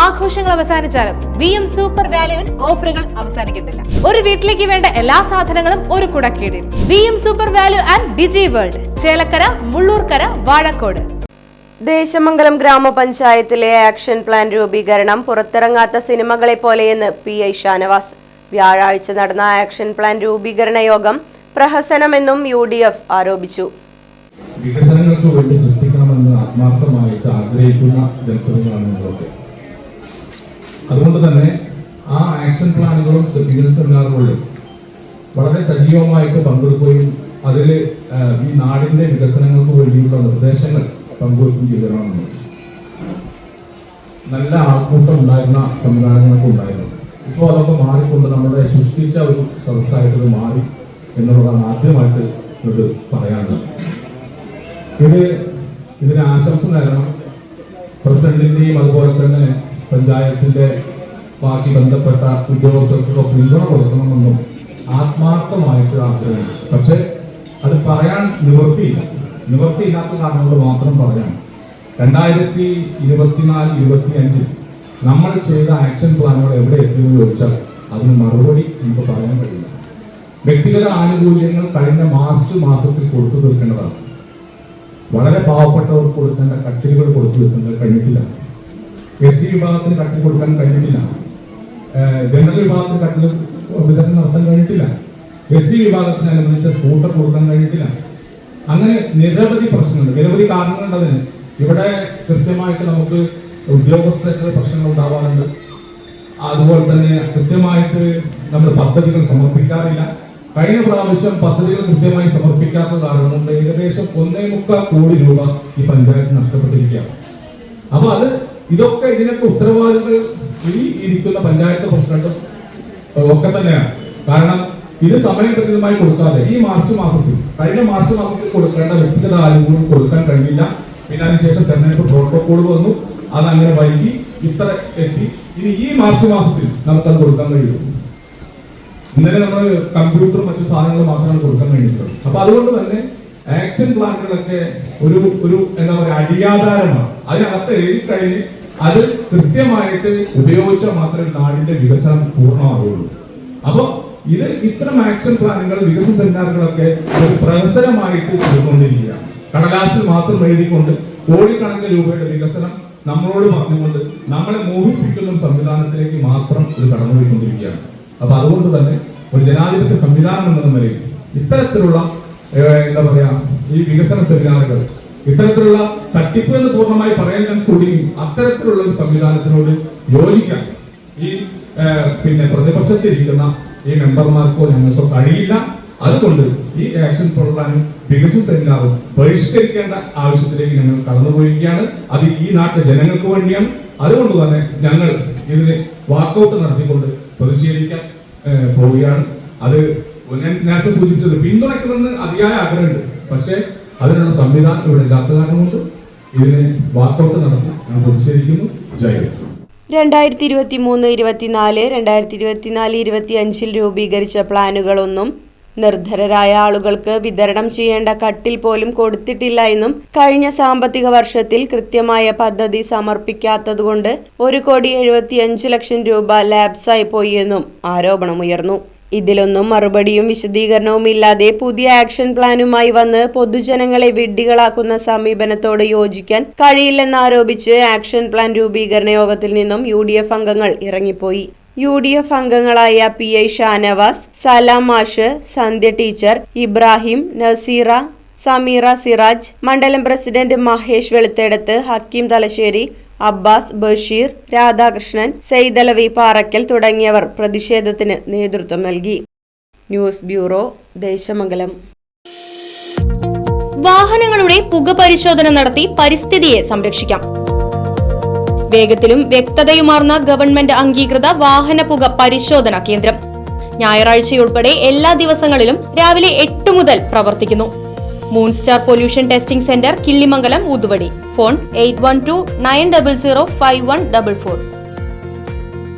ആഘോഷങ്ങൾ അവസാനിച്ചാലും V M super വാല്യുവിൽ ഓഫറുകൾ അവസാനിക്കുന്നില്ല. ഒരു വീട്ടിലേക്ക് വേണ്ട എല്ലാ സാധനങ്ങളും ഒരു കുടക്കീടിൽ. V M super value and Digi World Chelakkara Mullurkara Vazhakkode. Desamangalam ഗ്രാമപഞ്ചായത്തിലെ ആക്ഷൻ പ്ലാൻ രൂപീകരണം പുറത്തിറങ്ങാത്ത സിനിമകളെ പോലെയെന്ന് പി ഐ ഷാനവാസ്. വ്യാഴാഴ്ച നടന്ന ആക്ഷൻ പ്ലാൻ രൂപീകരണ യോഗം പ്രഹസനമെന്നും യു ഡി എഫ് ആരോപിച്ചു. വികസനങ്ങൾക്ക് വേണ്ടി ശ്രദ്ധിക്കണമെന്ന് ആത്മാർത്ഥമായിട്ട് ആഗ്രഹിക്കുന്ന ജനപ്രതിനിധികളാണ് അതുകൊണ്ട് തന്നെ ആ ആക്ഷൻ പ്ലാനുകളും സെമിനർ സെമിനാറുകളിലും വളരെ സജീവമായിട്ട് പങ്കെടുക്കുകയും അതിൽ ഈ നാടിന്റെ വികസനങ്ങൾക്ക് വേണ്ടിയുള്ള നിർദ്ദേശങ്ങൾ പങ്കുവയ്ക്കുകയും ചെയ്തതാണ് നല്ല ആൾക്കൂട്ടം ഉണ്ടായിരുന്ന സംവിധാനങ്ങളൊക്കെ ഉണ്ടായിരുന്നു. ഇപ്പോൾ അതൊക്കെ മാറിക്കൊണ്ട് നമ്മുടെ സൃഷ്ടിച്ച ഒരു സദസ്സായിട്ട് മാറി എന്നുള്ളതാണ് ആദ്യമായിട്ട് ഇത് പറയാനുള്ളത്. ഇത് ഇതിന് ആശംസ നേരണം. പ്രസിഡന്റിന്റെയും അതുപോലെ തന്നെ പഞ്ചായത്തിന്റെ ബാക്കി ബന്ധപ്പെട്ട ഉദ്യോഗസ്ഥർക്കൊക്കെ പിന്തുണ കൊടുക്കണമെന്നും ആത്മാർത്ഥമായിട്ട് ആഗ്രഹമുണ്ട് പക്ഷെ അത് പറയാൻ നിവൃത്തിയില്ല. നിവൃത്തിയില്ലാത്ത കാരണങ്ങൾ മാത്രം പറയാം. രണ്ടായിരത്തി ഇരുപത്തിനാല് ഇരുപത്തി അഞ്ചിൽ നമ്മൾ ചെയ്ത ആക്ഷൻ പ്ലാനുകൾ എവിടെ എത്തിയെന്ന് ചോദിച്ചാൽ അതിന് മറുപടി നമുക്ക് പറയാൻ കഴിയില്ല. വ്യക്തിഗത ആനുകൂല്യങ്ങൾ കഴിഞ്ഞ മാർച്ച് മാസത്തിൽ കൊടുത്തു തീർക്കേണ്ടതാണ്. വളരെ പാവപ്പെട്ടവർക്ക് കൊടുക്കേണ്ട കട്ടിലുകൾ കൊടുത്തു തീർക്കേണ്ടത് കഴിഞ്ഞിട്ടില്ല. എസ് സി വിഭാഗത്തിന് കട്ടിൽ കൊടുക്കാൻ കഴിഞ്ഞിട്ടില്ല. ജനറൽ വിഭാഗത്തിന് കട്ടിൽ വിതരണം നടത്താൻ കഴിഞ്ഞിട്ടില്ല. എസ് സി വിഭാഗത്തിന് അനുവദിച്ച സ്കൂട്ടർ കൊടുക്കാൻ കഴിഞ്ഞിട്ടില്ല. അങ്ങനെ നിരവധി പ്രശ്നങ്ങൾ നിരവധി കാരണങ്ങളുണ്ട് അതിന് ഇവിടെ കൃത്യമായിട്ട് നമുക്ക് ഉദ്യോഗസ്ഥരുടെ പ്രശ്നങ്ങൾ ഉണ്ടാവാറുണ്ട്. അതുപോലെ തന്നെ കൃത്യമായിട്ട് നമ്മൾ പദ്ധതികൾ സമർപ്പിക്കാറില്ല. കഴിഞ്ഞ പ്രാവശ്യം പദ്ധതികൾ കൃത്യമായി സമർപ്പിക്കാത്ത കാരണം കൊണ്ട് ഏകദേശം ഒന്നേ മുക്കാൽ കോടി രൂപ ഈ പഞ്ചായത്ത് നഷ്ടപ്പെട്ടിരിക്കുകയാണ്. അപ്പൊ അത് ഇതൊക്കെ ഇതിനൊക്കെ ഉത്തരവാദികൾ ഈ ഇരിക്കുന്ന പഞ്ചായത്ത് പ്രസിഡന്റും ഒക്കെ തന്നെയാണ്. കാരണം ഇത് സമയബന്ധിതമായി കൊടുക്കാതെ ഈ മാർച്ച് മാസത്തിൽ കഴിഞ്ഞ മാർച്ച് മാസത്തിൽ കൊടുക്കേണ്ട വ്യക്തിഗത ആനുകൂല്യം കൊടുക്കാൻ കഴിഞ്ഞില്ല. പിന്നെ അതിനുശേഷം തെരഞ്ഞെടുപ്പ് പ്രോട്ടോകോൾ വന്നു. അത് അങ്ങനെ വൈകി ഇത്ര എത്തി. ഇനി ഈ മാർച്ച് മാസത്തിൽ നമുക്കത് കൊടുക്കാൻ കഴിയും ഇന്നലെ നമ്മൾ കമ്പ്യൂട്ടർ മറ്റു സാധനങ്ങൾ മാത്രമാണ് കൊടുക്കാൻ കഴിഞ്ഞിട്ടുള്ളത്. അപ്പൊ അതുകൊണ്ട് തന്നെ ആക്ഷൻ പ്ലാനുകളൊക്കെ ഒരു ഒരു എന്താ പറയുക അടിയാധാരമാണ്. അതിനകത്ത് എഴുതി കഴിഞ്ഞ് അത് കൃത്യമായിട്ട് ഉപയോഗിച്ചാൽ മാത്രമേ നാടിന്റെ വികസനം പൂർണമാകുള്ളൂ അപ്പൊ ഇത് ഇത്തരം ആക്ഷൻ പ്ലാനുകൾ വികസന സെമിനാറുകളൊക്കെ ഒരു പ്രഹസനമായിട്ട് ചെയ്തുകൊണ്ടിരിക്കുകയാണ്. കടലാസിൽ മാത്രം എഴുതിക്കൊണ്ട് കോടിക്കണക്കിന് രൂപയുടെ വികസനം നമ്മളോട് പറഞ്ഞുകൊണ്ട് നമ്മളെ മോഹിപ്പിക്കുന്ന സംവിധാനത്തിലേക്ക് മാത്രം ഇത് കടന്നുപോയിക്കൊണ്ടിരിക്കുകയാണ്. അപ്പൊ അതുകൊണ്ട് തന്നെ ഒരു ജനാധിപത്യ സംവിധാനം എന്ന നിലയിൽ ഇത്തരത്തിലുള്ള എന്താ പറയാ ഈ വികസന സെമിനാറുകൾ ഇത്തരത്തിലുള്ള തട്ടിപ്പ് എന്ന് പൂർണമായി പറയാൻ കൂടി അത്തരത്തിലുള്ള ഒരു സംവിധാനത്തിനോട് യോജിക്കാൻ ഈ പിന്നെ പ്രതിപക്ഷത്തിരിക്കുന്ന ഈ മെമ്പർമാർക്കോ ഞങ്ങൾക്കോ കഴിയില്ല. അതുകൊണ്ട് ഈ ആക്ഷൻ പ്രോഗ്രാമും വികസന സെമിനാറും ബഹിഷ്കരിക്കേണ്ട ആവശ്യത്തിലേക്ക് ഞങ്ങൾ കടന്നുപോയിരിക്കുകയാണ്. അത് ഈ നാട്ടിലെ ജനങ്ങൾക്ക് വേണ്ടിയാണ്. അതുകൊണ്ട് തന്നെ ഞങ്ങൾ ഇതിനെ വാക്കൗട്ട് നടത്തിക്കൊണ്ട് പ്രതിഷേധിക്കാൻ പോവുകയാണ്. അത് ഞാൻ നേരത്തെ സൂചിപ്പിച്ചത് പിന്തുണയ്ക്കണമെന്ന് അതിയായ ആഗ്രഹമുണ്ട്. പക്ഷേ അതിനുള്ള സംവിധാനം ഇവിടെ ഇല്ലാത്ത കാരണം കൊണ്ട് ഇതിന് വാക്കൗട്ട് നടത്തി ഞാൻ പ്രതിഷേധിക്കുന്നു. ജയ. രണ്ടായിരത്തി ഇരുപത്തി മൂന്ന് ഇരുപത്തിനാല് രണ്ടായിരത്തി ഇരുപത്തിനാല് ഇരുപത്തി അഞ്ചിൽ രൂപീകരിച്ച പ്ലാനുകളൊന്നും നിർധരരായ ആളുകൾക്ക് വിതരണം ചെയ്യേണ്ട കട്ടിൽ പോലും കൊടുത്തിട്ടില്ല എന്നും കഴിഞ്ഞ സാമ്പത്തിക വർഷത്തിൽ കൃത്യമായ പദ്ധതി സമർപ്പിക്കാത്തതുകൊണ്ട് ഒരു കോടി എഴുപത്തിയഞ്ച് ലക്ഷം രൂപ ലാബ്സായി പോയി എന്നും ആരോപണമുയർന്നു. ഇതിലൊന്നും മറുപടിയും വിശദീകരണവും ഇല്ലാതെ പുതിയ ആക്ഷൻ പ്ലാനുമായി വന്ന് പൊതുജനങ്ങളെ വിഡ്ഢികളാക്കുന്ന സമീപനത്തോട് യോജിക്കാൻ കഴിയില്ലെന്നാരോപിച്ച് ആക്ഷൻ പ്ലാൻ രൂപീകരണ യോഗത്തിൽ നിന്നും യു അംഗങ്ങൾ ഇറങ്ങിപ്പോയി. യു ഡി എഫ് അംഗങ്ങളായ പി ഐ ഷാനവാസ് സലാം മാഷ് സന്ധ്യ ടീച്ചർ ഇബ്രാഹിം നസീറ സമീറ സിറാജ് മണ്ഡലം പ്രസിഡന്റ് മഹേഷ് വെളുത്തെടുത്ത് ഹക്കീം തലശ്ശേരി അബ്ബാസ് ബഷീർ രാധാകൃഷ്ണൻ സെയ്തലവി പാറക്കൽ തുടങ്ങിയവർ പ്രതിഷേധത്തിന് നേതൃത്വം നൽകി. News bureau Desamangalam. വാഹനങ്ങളുടെ പുക പരിശോധന നടത്തി പരിസ്ഥിതിയെ സംരക്ഷിക്കാം. വേഗത്തിലും വ്യക്തതയുമാർന്ന ഗവൺമെന്റ് അംഗീകൃത വാഹന പുക പരിശോധന കേന്ദ്രം. ഞായറാഴ്ചയുൾപ്പെടെ എല്ലാ ദിവസങ്ങളിലും രാവിലെ എട്ട് മുതൽ പ്രവർത്തിക്കുന്നു. Moon star pollution testing centre Killimangalam ഊതുവടി. Phone eight one two nine double zero five one double four